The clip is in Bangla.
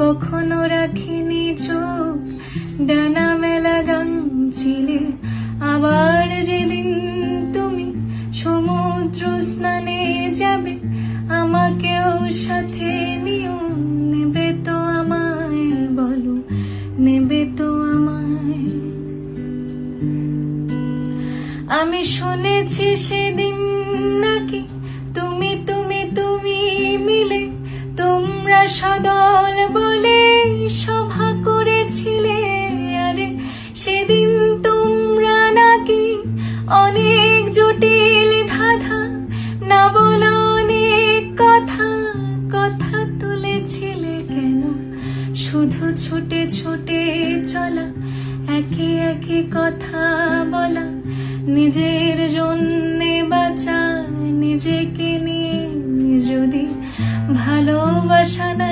কখনো রাখিনি চোখ। ডানা মেলা গান ছিলে আবার যেদিন তুমি সমুদ্র স্নানে যাবে, আমাকেও সাথে নিও। নেবে তো আমায় বলো, নেবে তো আমায়। আমি শুনেছি সেদিন নাকি সদল বলে সভা করেছিলে। আরে সেদিন তোমরা নাকি অনেক জটিল ধাঁধা না বলো অনেক কথা কথা তুলেছিলে কেন? শুধু ছুটে ছুটে চলা, একে একে কথা বলা, নিজের জন্যে বাঁচা, নিজেকে নিয়ে যদি ভালোবাসা না